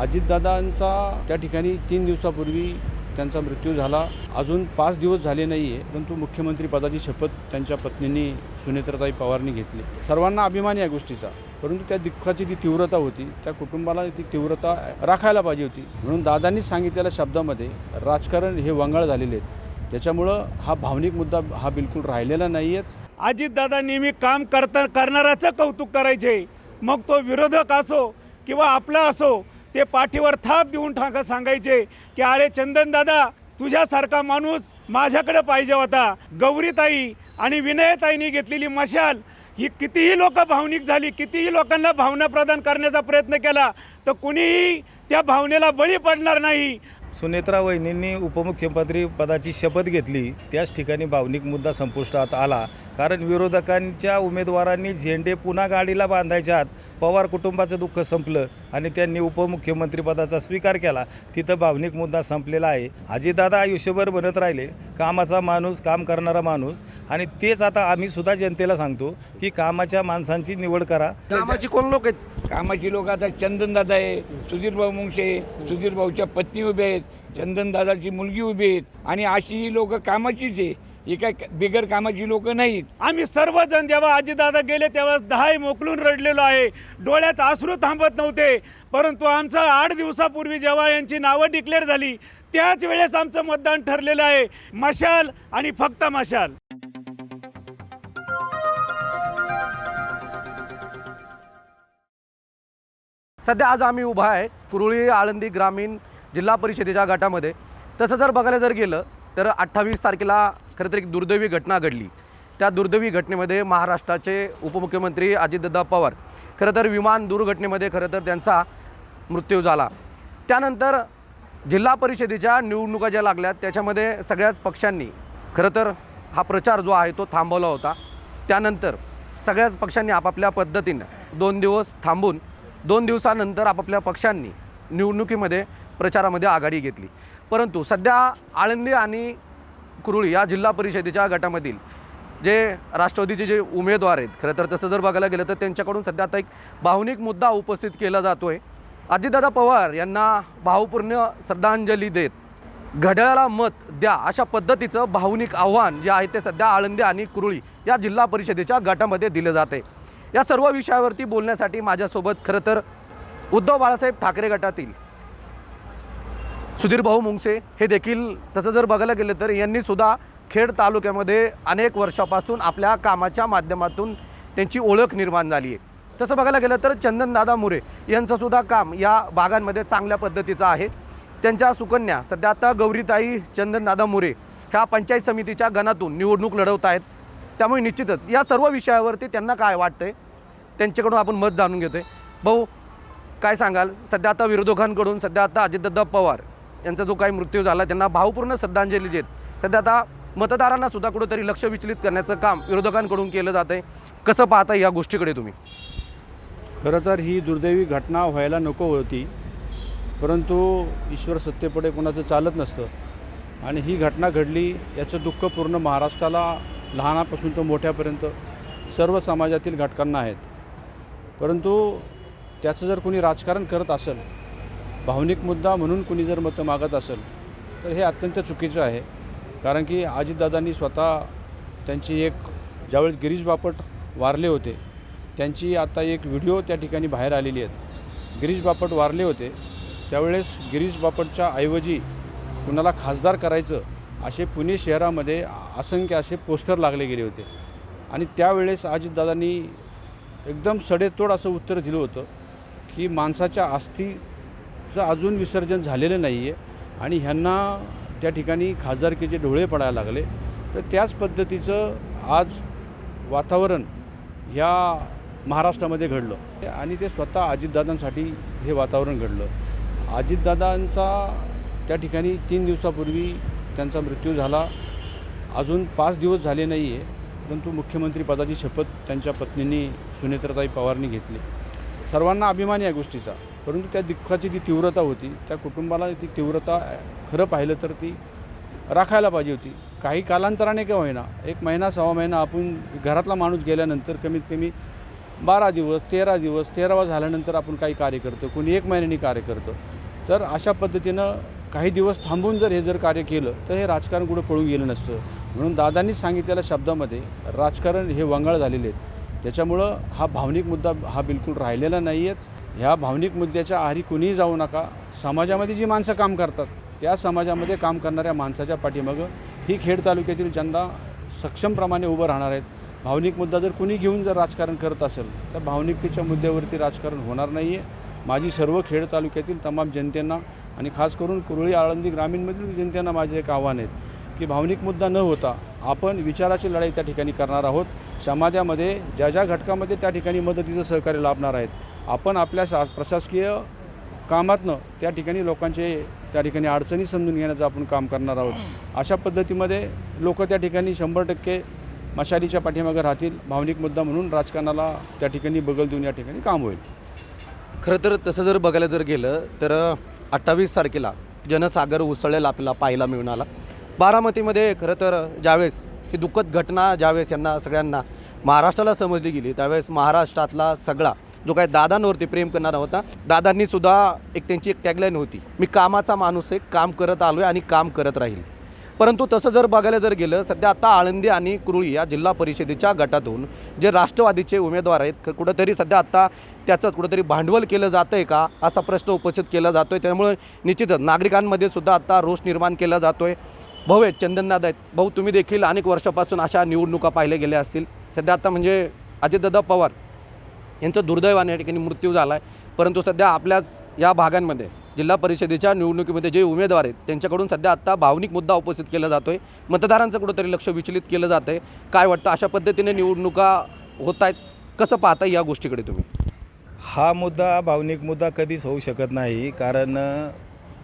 अजितदादांचा त्या ठिकाणी तीन दिवसापूर्वी त्यांचा मृत्यू झाला. अजून पाच दिवस झाले नाही आहे परंतु मुख्यमंत्री पदाची शपथ त्यांच्या पत्नींनी सुनेत्राताई पवारनी घेतली. सर्वांना अभिमान या गोष्टीचा परंतु त्या दुःखाची जी तीव्रता होती त्या कुटुंबाला ती तीव्रता राखायला पाहिजे होती. म्हणून दादांनी सांगितलेल्या शब्दामध्ये राजकारण हे वंगाळ झालेले आहेत. त्याच्यामुळं हा भावनिक मुद्दा हा बिलकुल राहिलेला नाही आहेत अजितदादा नेहमी काम करता करणाऱ्याचं कौतुक करायचे. मग तो विरोधक असो किंवा आपला असो ते पाठीवर थाप देऊन ठाका सांगायचे की अरे चंदन दादा तुझ्यासारखा माणूस माझ्याकडे पाहिजे होता. गौरीताई आणि विनयताईंनी घेतलेली मशाल ही कितीही लोक भावनिक झाली कितीही लोकांना भावना प्रदान करण्याचा प्रयत्न केला तर कुणीही त्या भावनेला बळी पडणार नाही. सुनेत्रा वहिनींनी उपमुख्यमंत्री पदाची शपथ घेतली. त्याच ठिकाणी भावनिक मुद्दा संपुष्टात आला. कारण विरोधकांच्या उमेदवारांनी झेंडे पुन्हा गाडीला बांधायच्या आत पवार कुटुंबाचं दुःख संपलं आणि त्यांनी उपमुख्यमंत्री पदाचा स्वीकार केला. तिथं भावनिक मुद्दा संपलेला आहे. अजितदादा आयुष्यभर बनत राहिले. कामाचा माणूस काम करणारा माणूस. आणि तेच आता आम्ही सुद्धा जनतेला सांगतो की कामाच्या माणसांची निवड करा. कामाची कोण लोक आहेत? कामाची लोक आता चंदनदादा आहे सुधीर भाऊ मुंगशे सुधीर भाऊच्या पत्नी उभे आहेत. चंदनदादाची मुलगी उभी आहेत आणि अशी ही लोक कामाचीच आहे. ही काय बिगर कामाची लोक नाहीत. आम्ही सर्वजण जेव्हा अजितदादा गेले तेव्हा दहाही मोकलून रडलेलो आहे. डोळ्यात अश्रू थांबत नव्हते. परंतु आमचं आठ दिवसापूर्वी जेव्हा यांची नावं डिक्लेअर झाली त्याच वेळेस आमचं मतदान ठरलेलं आहे. मशाल आणि फक्त मशाल. सध्या आज आम्ही उभा आहे. कुरुळी आळंदी ग्रामीण जिल्हा परिषदेच्या गटामध्ये. तसं जर बघायला जर गेलं तर अठ्ठावीस तारखेला खरं तर एक दुर्दैवी घटना घडली. त्या दुर्दैवी घटनेमध्ये महाराष्ट्राचे उपमुख्यमंत्री अजितदादा पवार खरं तर विमान दुर्घटनेमध्ये खरं तर त्यांचा मृत्यू झाला. त्यानंतर जिल्हा परिषदेच्या निवडणुका ज्या लागल्या त्याच्यामध्ये सगळ्याच पक्षांनी खरं तर हा प्रचार जो आहे तो थांबवला होता. त्यानंतर सगळ्याच पक्षांनी आपापल्या पद्धतीनं दोन दिवस थांबून दोन दिवसानंतर आपापल्या पक्षांनी निवडणुकीमध्ये प्रचारामध्ये आघाडी घेतली. परंतु सध्या आळंदी आणि कुरुळी या जिल्हा परिषदेच्या गटामधील जे राष्ट्रवादीचे जे उमेदवार आहेत खरं तर तसं जर बघायला गेलं तर त्यांच्याकडून सध्या आता एक भावनिक मुद्दा उपस्थित केला जातो आहे अजितदादा पवार यांना भावपूर्ण श्रद्धांजली देत घड्याळाला मत द्या अशा पद्धतीचं भावनिक आव्हान जे आहे ते सध्या आळंदी आणि कुरुळी या जिल्हा परिषदेच्या गटामध्ये दिलं जाते या सर्व विषयावरती बोलण्यासाठी माझ्यासोबत खरं तर उद्धव बाळासाहेब ठाकरे गटातील सुधीरभाऊ मुंगसे हे देखील तसं जर बघायला गेलं तर यांनीसुद्धा खेड तालुक्यामध्ये अनेक वर्षापासून आपल्या कामाच्या माध्यमातून त्यांची ओळख निर्माण झाली आहे. तसं बघायला गेलं तर चंदनदादा मुरे यांचंसुद्धा काम या भागांमध्ये चांगल्या पद्धतीचं आहे. त्यांच्या सुकन्या सध्या आता गौरीताई चंदनदादा मुरे ह्या पंचायत समितीच्या गणातून निवडणूक लढवत आहेत. त्यामुळे निश्चितच या सर्व विषयावरती त्यांना काय वाटतंय त्यांच्याकडून आपण मत जाणून घेतोय. भाऊ काय सांगाल? सध्या आता विरोधकांकडून सध्या आता अजितदादा पवार यांचा जो काही मृत्यू झाला त्यांना भावपूर्ण श्रद्धांजली देत. सध्या आता मतदारांना सुद्धा कुठंतरी लक्ष विचलित करण्याचं काम विरोधकांकडून केलं जात आहे कसं पाहता या गोष्टीकडे तुम्ही? खरं तर ही दुर्दैवी घटना व्हायला नको होती परंतु ईश्वर सत्तेपुढे कोणाचं चालत नसतं. आणि ही घटना घडली याचं दुःख पूर्ण महाराष्ट्राला लहानापासून तर मोठ्यापर्यंत सर्व समाजातील घटकांना आहेत. परंतु त्याचं जर कोणी राजकारण करत असेल भावनिक मुद्दा म्हणून कुणी जर मतं मागत असेल तर हे अत्यंत चुकीचं आहे. कारण की अजितदादांनी स्वतः त्यांची एक ज्यावेळेस गिरीश बापट वारले होते त्यांची आता एक व्हिडिओ त्या ठिकाणी बाहेर आलेली आहेत. गिरीश बापट वारले होते त्यावेळेस गिरीश बापटच्या ऐवजी कुणाला खासदार करायचं असे पुणे शहरामध्ये असंख्य असे पोस्टर लागले गेले होते. आणि त्यावेळेस अजितदादांनी एकदम सडेतोड असं उत्तर दिलं होतं की माणसाच्या चं अजून विसर्जन झालेलं नाही आहे आणि ह्यांना त्या ठिकाणी खासदारकीचे डोळे पडायला लागले. तर त्याच पद्धतीचं आज वातावरण ह्या महाराष्ट्रामध्ये घडलं. आणि ते स्वतः अजितदादांसाठी हे वातावरण घडलं. अजितदादांचा त्या ठिकाणी तीन दिवसापूर्वी त्यांचा मृत्यू झाला. अजून पाच दिवस झाले नाही आहे परंतु मुख्यमंत्रीपदाची शपथ त्यांच्या पत्नींनी सुनेत्राताई पवारनी घेतली. सर्वांना अभिमान या गोष्टीचा. परंतु त्या दुःखाची जी तीव्रता होती त्या कुटुंबाला ती तीव्रता खरं पाहिलं तर ती राखायला पाहिजे होती. काही कालांतराने का होईना एक महिना सहा महिना आपण घरातला माणूस गेल्यानंतर कमीत कमी बारा दिवस तेरा दिवस तेरावा झाल्यानंतर आपण काही कार्य करतो कोणी एक महिन्यानी कार्य करतं. तर अशा पद्धतीनं काही दिवस थांबून जर हे जर कार्य केलं तर हे राजकारण कुठं पळून गेलं नसतं. म्हणून दादांनी सांगितलेल्या शब्दामध्ये राजकारण हे वंगाळ झालेले आहेत. त्याच्यामुळं हा भावनिक मुद्दा हा बिलकुल राहिलेला नाही आहेत ह्या भावनिक मुद्द्याच्या आहारी कुणीही जाऊ नका. समाजामध्ये जी माणसं काम करतात त्या समाजामध्ये काम करणाऱ्या माणसाच्या पाठीमागं ही खेड तालुक्यातील जनता सक्षमप्रमाणे उभं राहणार आहेत. भावनिक मुद्दा जर कुणी घेऊन जर राजकारण करत असेल तर भावनिकतेच्या मुद्द्यावरती राजकारण होणार नाही आहे माझी सर्व खेड तालुक्यातील तमाम जनतेंना आणि खास करून कुरळी आळंदी ग्रामीणमधील जनतेंना माझे एक आव्हान आहेत की भावनिक मुद्दा न होता आपण विचाराची लढाई त्या ठिकाणी करणार आहोत. समाजामध्ये ज्या ज्या घटकामध्ये त्या ठिकाणी मदतीचं सहकार्य लाभणार आहेत आपण आपल्या शा प्रशासकीय कामातनं त्या ठिकाणी लोकांचे त्या ठिकाणी अडचणी समजून घेण्याचं आपण काम करणार आहोत. अशा पद्धतीमध्ये लोक त्या ठिकाणी शंभर टक्के मशालीच्या पाठीमागे राहतील भावनिक मुद्दा म्हणून राजकारणाला त्या ठिकाणी बगल देऊन या ठिकाणी काम होईल. खरं तर तसं जर बघायला जर गेलं तर अठ्ठावीस तारखेला जनसागर उसळलेला आपल्याला पाहायला मिळून आला. बारामतीमध्ये खरं तर ज्यावेळेस ही दुःखद घटना ज्यावेळेस यांना सगळ्यांना महाराष्ट्राला समजली गेली त्यावेळेस महाराष्ट्रातला सगळा जो काय दादांवरती प्रेम करणारा होता दादांनी सुद्धा एक त्यांची एक टॅगलाईन होती मी कामाचा माणूस आहे काम करत आलो आहे आणि काम करत राहील. परंतु तसं जर बघायला जर गेलं सध्या आता आळंदी आणि कुरुळी या जिल्हा परिषदेच्या गटातून जे राष्ट्रवादीचे उमेदवार आहेत कुठंतरी सध्या आता त्याचं कुठंतरी भांडवल केलं जातं आहे का असा प्रश्न उपस्थित केला जातो आहे त्यामुळे निश्चितच नागरिकांमध्ये सुद्धा आता रोष निर्माण केला जातो आहे भाऊ आहेत चंदनदादा आहेत. भाऊ तुम्ही देखील अनेक वर्षापासून अशा निवडणुका पाहिल्या गेल्या असतील. सध्या आता म्हणजे अजितदादा पवार यांचं दुर्दैवाने या ठिकाणी मृत्यू झाला आहे परंतु सध्या आपल्याच या भागांमध्ये जिल्हा परिषदेच्या निवडणुकीमध्ये जे उमेदवार आहेत त्यांच्याकडून सध्या आत्ता भावनिक मुद्दा उपस्थित केला जातो आहे मतदारांचं कुठंतरी लक्ष विचलित केलं जातं आहे काय वाटतं अशा पद्धतीने निवडणुका होत आहेत कसं पाहता या गोष्टीकडे तुम्ही? हा मुद्दा भावनिक मुद्दा कधीच होऊ शकत नाही. कारण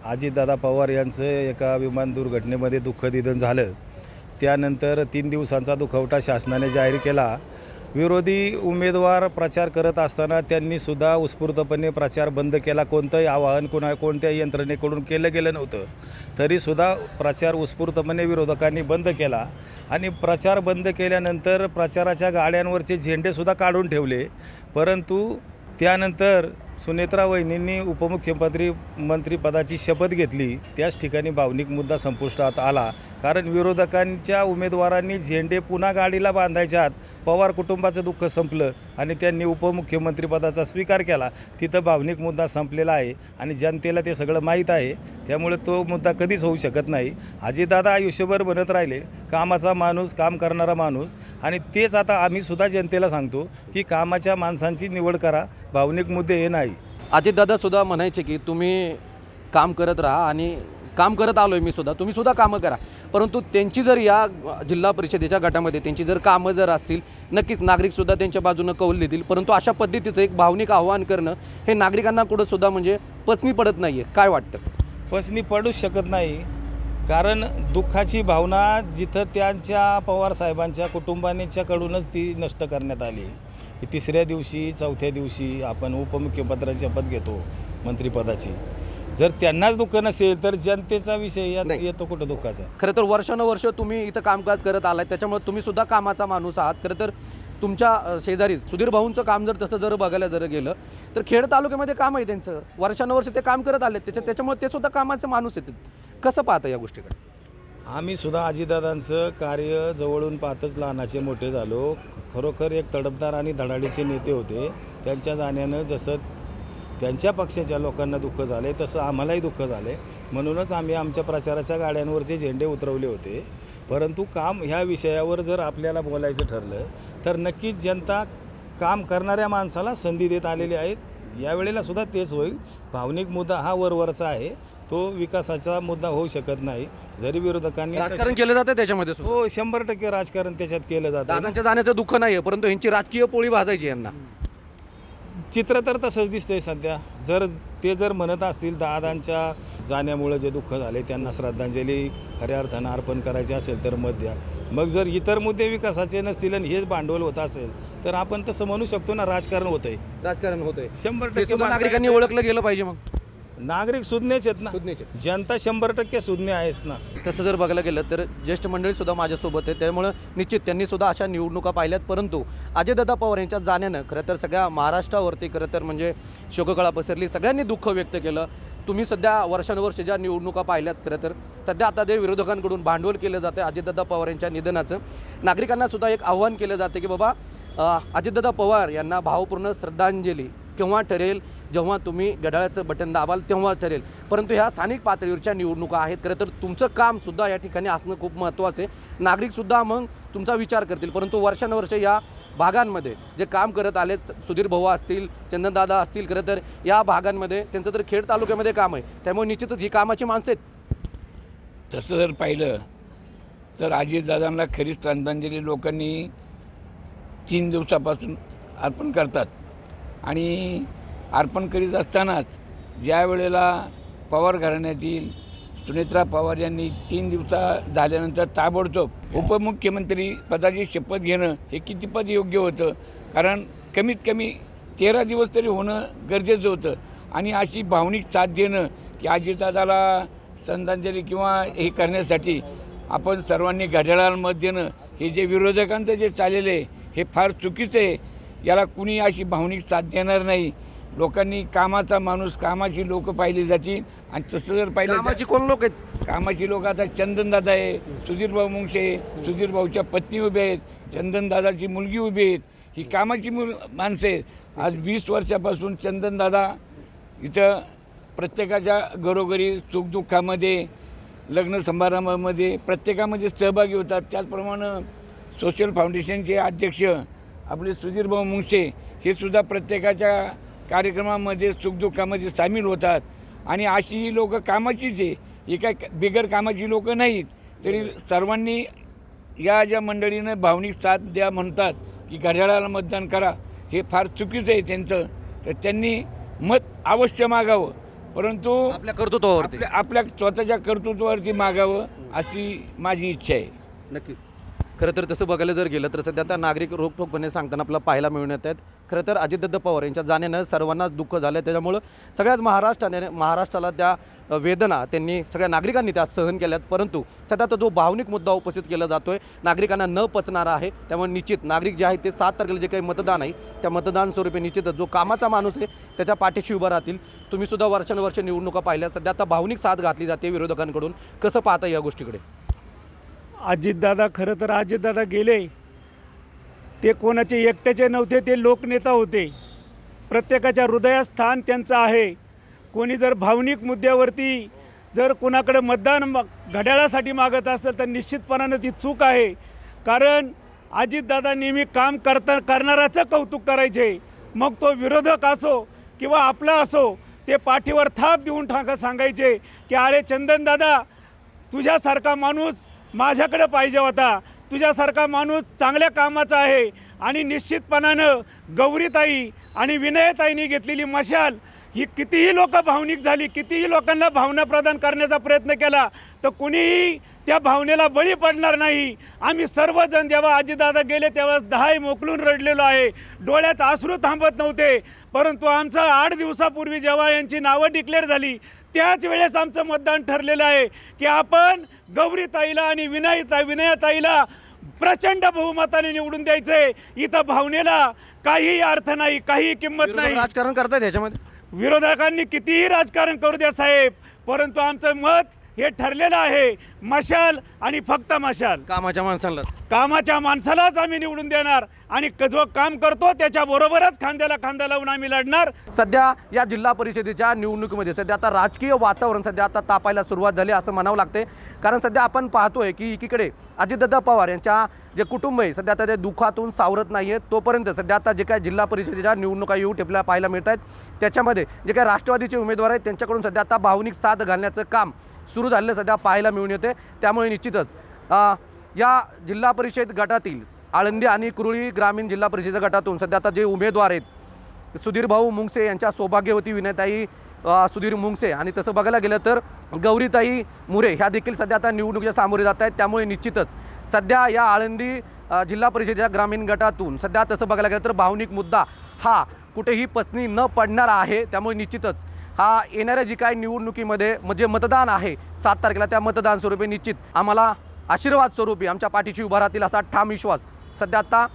अजितदादा पवार यांचं एका विमान दुर्घटनेमध्ये दुःख निधन झालं. त्यानंतर तीन दिवसांचा दुखवटा शासनाने जाहीर केला. विरोधी उमेदवार प्रचार करत असताना त्यांनी सुद्धा उत्स्फूर्तपणे प्रचार बंद केला. कोणतंही आवाहन कोणा कोणत्याही यंत्रणेकडून केलं गेलं नव्हतं. तरीसुद्धा प्रचार उत्स्फूर्तपणे विरोधकांनी बंद केला. आणि प्रचार बंद केल्यानंतर प्रचाराच्या गाड्यांवरचे झेंडेसुद्धा काढून ठेवले. परंतु त्यानंतर सुनेत्रा वहिनींनी उपमुख्यमंत्री मंत्रीपदाची शपथ घेतली. त्याच ठिकाणी भावनिक मुद्दा संपुष्टात आला. कारण विरोधकांच्या उमेदवारांनी झेंडे पुन्हा गाडीला बांधायच्या आत पवार कुटुंबाचं दुःख संपलं आणि त्यांनी उपमुख्यमंत्रीपदाचा स्वीकार केला. तिथं भावनिक मुद्दा संपलेला आहे आणि जनतेला ते सगळं माहीत आहे. त्यामुळे तो मुद्दा कधीच होऊ शकत नाही. अजितदादा आयुष्यभर बनत राहिले. कामाचा माणूस काम करणारा माणूस. आणि तेच आता आम्हीसुद्धा जनतेला सांगतो की कामाच्या माणसांची निवड करा. भावनिक मुद्दे हे नाही अजितदादा सुद्धा म्हणायचे की तुम्ही काम करत राहा आणि काम करत आलो आहे मी सुद्धा. तुम्ही सुद्धा कामं करा. परंतु त्यांची जर या जिल्हा परिषदेच्या गटामध्ये त्यांची जर कामं जर असतील नक्कीच नागरिकसुद्धा त्यांच्या बाजूनं कौल देतील. परंतु अशा पद्धतीचं एक भावनिक आव्हान करणं हे नागरिकांना कुठं सुद्धा म्हणजे पचनी पडत नाही आहे काय वाटतं? पसनी पडूच शकत नाही. कारण दुःखाची भावना जिथं त्यांच्या पवार साहेबांच्या कुटुंबांच्याकडूनच ती नष्ट करण्यात आली. आहे तिसऱ्या दिवशी चौथ्या दिवशी आपण उपमुख्यमंत्र्यांची शपथ घेतो मंत्रिपदाची. जर त्यांनाच दुःख नसेल तर जनतेचा विषय यात नाही. येतो कुठं दुःखाचा? खरं तर वर्षानुवर्ष तुम्ही इथं कामकाज करत आलाय त्याच्यामुळे तुम्ही सुद्धा कामाचा माणूस आहात. खरं तर तुमच्या अ, शेजारी सुधीर भाऊंचं काम जर तसं जर बघायला जर गेलं तर खेड तालुक्यामध्ये काम आहे त्यांचं. वर्षानुवर्ष ते काम करत आले त्याच्या त्याच्यामुळे ते सुद्धा कामाचे माणूस आहेत कसं पाहता या गोष्टीकडे? आम्ही सुद्धा अजितदादांचं कार्य जवळून पाहतच लहानाचे मोठे झालो. खरोखर एक तडफदार आणि धडाडीचे नेते होते. त्यांच्या जाण्यानं जसं त्यांच्या पक्षाच्या लोकांना दुःख झाले तसं आम्हालाही दुःख झाले. म्हणूनच आम्ही आमच्या प्रचाराच्या गाड्यांवरचे झेंडे उतरवले होते. परंतु काम ह्या विषयावर जर आपल्याला बोलायचं ठरलं तर नक्कीच जनता काम करणाऱ्या माणसाला संधी देत आलेली आहेत यावेळेला सुद्धा तेच होईल. भावनिक मुद्दा हा वरवरचा आहे. तो विकासाचा मुद्दा होऊ शकत नाही. जरी विरोधकांनी राजकारण केलं जातं त्याच्यामध्ये सुद्धा. हो शंभर टक्के राजकारण त्याच्यात केलं जातं. दादांच्या जाण्याचं दुःख नाही आहे परंतु यांची राजकीय पोळी भाजायची यांना. चित्र तर तसंच दिसतंय सध्या. जर ते जर म्हणत असतील दादांच्या जाण्यामुळं जे दुःख झाले त्यांना श्रद्धांजली खऱ्या अर्थानं अर्पण करायची असेल तर मत द्या. मग जर इतर मुद्दे विकासाचे नसतील आणि हेच भांडवल होत असेल तर आपण तसं म्हणू शकतो ना राजकारण होतंय. राजकारण होतंय. शंभर ते टक्के सुद्धा नागरिकांनी. ओळखलं गेलं पाहिजे मग. नागरिक सुज्ञच आहेत ना. सुज्ञच जनता शंभर टक्के सुज्ञ आहेच ना. तसं जर बघायला गेलं तर ज्येष्ठ मंडळीसुद्धा माझ्यासोबत आहे त्यामुळं निश्चित त्यांनी सुद्धा अशा निवडणुका पाहिल्यात. परंतु अजयदादा पवार यांच्या जाण्यानं खरं तर सगळ्या महाराष्ट्रावरती खरं तर म्हणजे शोककळा पसरली. सगळ्यांनी दुःख व्यक्त केलं. तुम्ही सध्या वर्षानुवर्ष ज्या निवडणुका पाहिल्यात खरं तर सध्या आता जे विरोधकांकडून भांडवल केलं जातं अजितदादा पवार यांच्या निधनाचं नागरिकांना सुद्धा एक आव्हान केलं जातं की बाबा अजितदादा पवार यांना भावपूर्ण श्रद्धांजली केव्हा ठरेल? जेव्हा तुम्ही घड्याळाचं बटन दाबाल तेव्हा ठरेल. परंतु ह्या स्थानिक पातळीवरच्या निवडणुका आहेत. खरं तर तुमचं कामसुद्धा या ठिकाणी असणं खूप महत्त्वाचं आहे. नागरिकसुद्धा मग तुमचा विचार करतील. परंतु वर्षानुवर्ष या भागांमध्ये जे काम करत आले सुधीर भाऊ असतील चंदनदादा असतील खरं तर या भागांमध्ये त्यांचं तर खेड तालुक्यामध्ये काम आहे. त्यामुळे निश्चितच ही कामाची माणसं आहेत. तसं जर पाहिलं तर अजितदादांना खरी श्रद्धांजली लोकांनी तीन दिवसापासून अर्पण करतात. आणि अर्पण करीत असतानाच ज्या वेळेला पवार घराण्यातील सुनेत्रा पवार यांनी तीन दिवसा झाल्यानंतर ताबडतोब उपमुख्यमंत्री पदाची शपथ घेणं हे कितीपद योग्य होतं? कारण कमीत कमी तेरा दिवस तरी होणं गरजेचं होतं. आणि अशी भावनिक साथ देणं की अजितदादाला श्रद्धांजली किंवा हे करण्यासाठी आपण सर्वांनी घड्याळाला मत देणं हे जे विरोधकांचं जे चाललेलं आहे हे फार चुकीचं आहे. याला कुणी अशी भावनिक साथ देणार नाही. लोकांनी कामाचा माणूस कामाची लोक पाहिली जातील आणि तसं जर पाहिलं कामाची कोण लोक आहेत? कामाची लोक आता चंदनदादा आहे सुधीरभाऊ मुंगशे सुधीरभाऊच्या पत्नी उभे आहेत चंदनदादाची मुलगी उभी आहेत ही कामाची मुल माणसं आहेत. आज वीस वर्षापासून चंदनदादा इथं प्रत्येकाच्या घरोघरी सुखदुःखामध्ये लग्न समारंभामध्ये प्रत्येकामध्ये सहभागी होतात. त्याचप्रमाणे सोशल फाउंडेशनचे अध्यक्ष आपले सुधीरभाऊ मुंगशे हे सुद्धा प्रत्येकाच्या कार्यक्रमामध्ये सुखदुःखामध्ये सामील होतात. आणि अशी ही लोक कामाचीच आहे. ही काय बिगर कामाची लोक नाहीत. तरी सर्वांनी या ज्या मंडळीनं भावनिक साथ द्या म्हणतात की घड्याळाला मतदान करा हे फार चुकीचं आहे त्यांचं. तर त्यांनी मत अवश्य मागावं. परंतु आपल्या कर्तृत्वावरती. आपल्या आपल्या स्वतःच्या कर्तृत्वावरती मागावं अशी माझी इच्छा आहे. नक्कीच. खरं तर तसं बघायला जर गेलं तर सध्या आता नागरिक रोखठोकपणे सांगताना आपल्याला पाहायला मिळून येत आहेत. खरं तर अजितदत्त पवार यांच्या जाण्यानं सर्वांनाच दुःख झालं आहे त्याच्यामुळं सगळ्याच महाराष्ट्राने महाराष्ट्राला त्या वेदना त्यांनी सगळ्या नागरिकांनी त्या सहन केल्यात. परंतु सध्या तो जो भावनिक मुद्दा उपस्थित केला जातोय नागरिकांना न पचणारा आहे. त्यामुळे निश्चित नागरिक जे आहेत ते सात तारखेला जे काही मतदान आहे त्या मतदान स्वरूपी निश्चितच जो कामाचा माणूस आहे त्याच्या पाठीशी उभा राहतील. तुम्ही सुद्धा वर्षानुवर्ष निवडणुका पाहिल्या सध्या आता भावनिक साथ घातली जाते विरोधकांकडून. कसं पाहता या गोष्टीकडे? अजितदादा खरं तर अजितदादा गेले. ते कोणाचे एकट्याचे नव्हते ते लोकनेता होते. प्रत्येकाच्या हृदयात स्थान त्यांचं आहे. कोणी जर भावनिक मुद्द्यावरती जर कोणाकडे मतदान घड्याळासाठी मागत असेल तर निश्चितपणानं ती चूक आहे. कारण अजितदादा नेहमी काम करता करणाराचं कौतुक करायचे. मग तो विरोधक असो किंवा आपला असो ते पाठीवर थाप देऊन ठाका सांगायचे की अरे चंदनदादा तुझ्यासारखा माणूस माझ्याकडे पाहिजे होता. तुझ्यासारखा माणूस चांगल्या कामाचा आहे. आणि निश्चितपणानं गौरीताई आणि विनयताईंनी घेतलेली मशाल ही कितीही लोक भावनिक झाली कितीही लोकांना भावना प्रदान करण्याचा प्रयत्न केला तर कुणीही त्या भावनेला बळी पडणार नाही. आम्ही सर्वजण जेव्हा आजीदादा गेले तेव्हा दहाही मोकलून रडलेलो आहे. डोळ्यात आश्रू थांबत नव्हते. परंतु आमचं आठ दिवसापूर्वी जेव्हा यांची नावं डिक्लेअर झाली त्याच वेळेस आमचं मतदान ठरलेलं आहे की आपण गौरीताईला आणि विनयता विनयताईला प्रचंड बहुमताने निवडून द्यायचंय. इथं भावनेला काहीही अर्थ नाही काही किंमत नाही. राजकारण करतायत ह्याच्यामध्ये? विरोधकांनी कितीही राजकारण करू द्या साहेब परंतु आमचं मत हे ठरलेलं आहे. मशाल आणि फक्त मशाल. कामाच्या माणसांना कामाच्या माणसालाच आम्ही निवडून देणार. आणि जो काम करतो त्याच्याबरोबरच खांद्याला खांदा लावून आम्ही लढणार. सध्या या जिल्हा परिषदेच्या निवडणुकीमध्ये सध्या आता राजकीय वातावरण सध्या आता तापायला सुरुवात झाली असं म्हणावं लागते कारण सध्या आपण पाहतोय की एकीकडे अजितदादा पवार यांच्या जे कुटुंब आहे सध्या आता ते दुःखातून सावरत नाही आहेत तोपर्यंत सध्या आता जे काही जिल्हा परिषदेच्या निवडणुका येऊ टेपल्या पाहायला मिळत आहेत त्याच्यामध्ये जे काही राष्ट्रवादीचे उमेदवार आहेत त्यांच्याकडून सध्या आता भावनिक साथ घालण्याचं काम सुरू झालेलं सध्या पाहायला मिळून येते त्यामुळे निश्चितच या जिल्हा परिषद गटातील आळंदी आणि कुरुळी ग्रामीण जिल्हा परिषद गटातून सध्या आता जे उमेदवार आहेत सुधीर भाऊ मुंगसे यांच्या सौभाग्यवती विनयताई सुधीर मुंगसे. आणि तसं बघायला गेलं तर गौरीताई मुरे ह्या देखील सध्या आता निवडणुकीच्या सामोरे जात आहेत. त्यामुळे निश्चितच सध्या या आळंदी जिल्हा परिषदेच्या ग्रामीण गटातून सध्या तसं बघायला गेलं तर भावनिक मुद्दा हा कुठेही पसनी न पडणार आहे. त्यामुळे निश्चितच हा येणाऱ्या जी काय निवडणुकीमध्ये म्हणजे मतदान आहे सात तारखेला त्या मतदान स्वरूपी निश्चित आम्हाला आशीर्वाद स्वरूपी आमच्या पाठीशी उभा राहतील असा ठाम विश्वास सध्या आता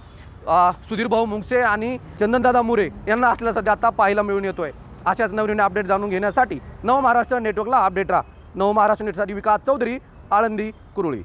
सुधीरभाऊ सुधीर भाऊ मुंगसे आणि चंदनदादा मुरे यांना असल्या सध्या आता पाहायला मिळून येतोय. अशाच नवीन अपडेट जाणून घेण्यासाठी नव महाराष्ट्र नेटवर्कला अपडेट राहा. नव महाराष्ट्र नेटसाठी विकास चौधरी आळंदी कुरुळी.